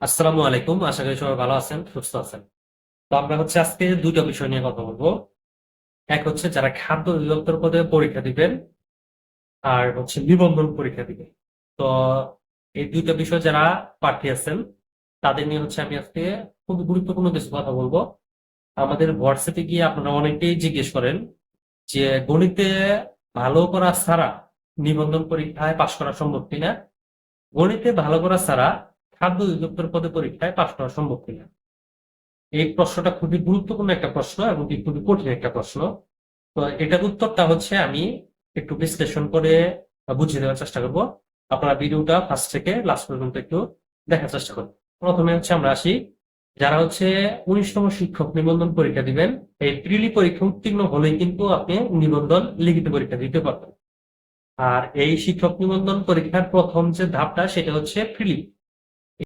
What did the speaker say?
আসসালামু আলাইকুম। আশা করি সবাই ভালো আছেন, সুস্থ আছেন। তো আমরা হচ্ছে আজকে দুইটা বিষয় নিয়ে কথা বলব। এক হচ্ছে যারা খাদ্য অধিদপ্তর পদে পরীক্ষা দিবেন, আর হচ্ছে নিবন্ধন পরীক্ষা দিবেন। তো এই দুইটা বিষয় যারা প্রার্থী আছেন, তাদের নিয়ে হচ্ছে আমি আজকে খুব গুরুত্বপূর্ণ কিছু কথা বলব। আমাদের হোয়াটসঅ্যাপে গিয়ে আপনারা অনেকেই জিজ্ঞেস করেন যে, গণিতে ভালো করা ছাড়া নিবন্ধন পরীক্ষায় পাশ করা সম্ভব কিনা? গণিতে ভালো করা ছাড়া খাদ্য অধিদপ্তর পদে পরীক্ষায় পাশ করা সম্ভব কিনা? এই প্রশ্নটা খুবই গুরুত্বপূর্ণ একটা প্রশ্ন এবং খুবই কঠিন একটা প্রশ্ন। তো এটার উত্তরটা হচ্ছে আমি একটু বিশ্লেষণ করে বুঝিয়ে দেওয়ার চেষ্টা করব। আপনারা ভিডিওটা ফার্স্ট থেকে লাস্ট পর্যন্ত একটু দেখার চেষ্টা করুন। প্রথমে হচ্ছে আমরা আসি, যারা হচ্ছে উনিশতম শিক্ষক নিবন্ধন পরীক্ষা দিবেন, এই প্রিলি পরীক্ষা উত্তীর্ণ হলেই কিন্তু আপনি নিবন্ধন লিখিত পরীক্ষা দিতে পারবেন। আর এই শিক্ষক নিবন্ধন পরীক্ষার প্রথম যে ধাপটা, সেটা হচ্ছে প্রিলি